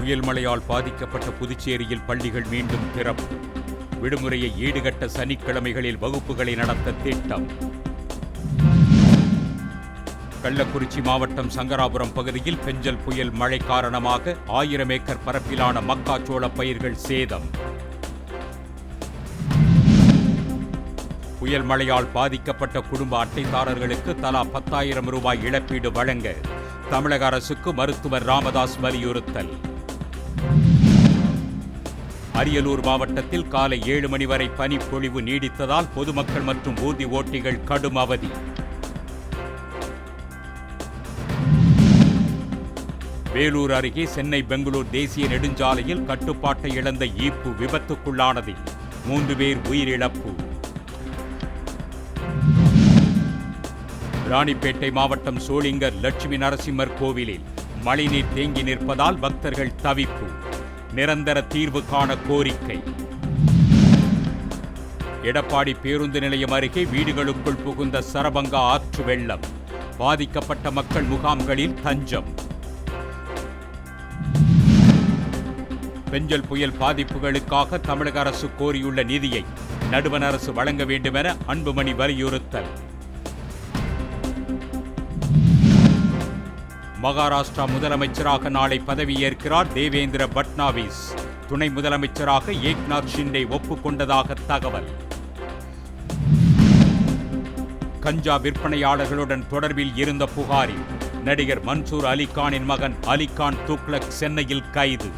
புயல் மழையால் பாதிக்கப்பட்ட புதுச்சேரியில் பள்ளிகள் மீண்டும் திறப்பு. விடுமுறையை ஈடுகட்ட சனிக்கிழமைகளில் வகுப்புகளை நடத்த திட்டம். கள்ளக்குறிச்சி மாவட்டம் சங்கராபுரம் பகுதியில் பெஞ்சல் புயல் மழை காரணமாக ஆயிரம் ஏக்கர் பரப்பிலான மக்காச்சோள பயிர்கள் சேதம். புயல் மழையால் பாதிக்கப்பட்ட குடும்ப அட்டைதாரர்களுக்கு தலா பத்தாயிரம் ரூபாய் இழப்பீடு வழங்க தமிழக அரசுக்கு மருத்துவர் ராமதாஸ் வலியுறுத்தல். அரியலூர் மாவட்டத்தில் காலை ஏழு மணி வரை பனிப்பொழிவு நீடித்ததால் பொதுமக்கள் மற்றும் ஊர்தி ஓட்டிகள் கடும் அவதி. வேலூர் அருகே சென்னை பெங்களூர் தேசிய நெடுஞ்சாலையில் கட்டுப்பாட்டை இழந்த ஈப்பு விபத்துக்குள்ளானது. மூன்று பேர் உயிரிழப்பு. ராணிப்பேட்டை மாவட்டம் சோளிங்கர் லட்சுமி நரசிம்மர் கோவிலில் மழைநீர் தேங்கி நிற்பதால் பக்தர்கள் தவிப்பு. நிரந்தர தீர்வு காண கோரிக்கை. எடப்பாடி பேருந்து நிலையம் அருகே வீடுகளுக்குள் புகுந்த சரபங்கா ஆற்று வெள்ளம். பாதிக்கப்பட்ட மக்கள் முகாம்களில் தஞ்சம். பெஞ்சல் புயல் பாதிப்புகளுக்காக தமிழக அரசு கோரியுள்ள நிதியை நடுவண் அரசு வழங்க வேண்டுமென அன்புமணி வலியுறுத்தல். மகாராஷ்டிரா முதலமைச்சராக நாளை பதவியேற்கிறார் தேவேந்திர பட்னாவிஸ். துணை முதலமைச்சராக ஏக்நாத் ஷிண்டே ஒப்புக்கொண்டதாக தகவல். கஞ்சா விற்பனையாளர்களுடன் தொடர்பில் இருந்த புகாரில் நடிகர் மன்சூர் அலிகானின் மகன் அலிகான் துக்லக் சென்னையில் கைது.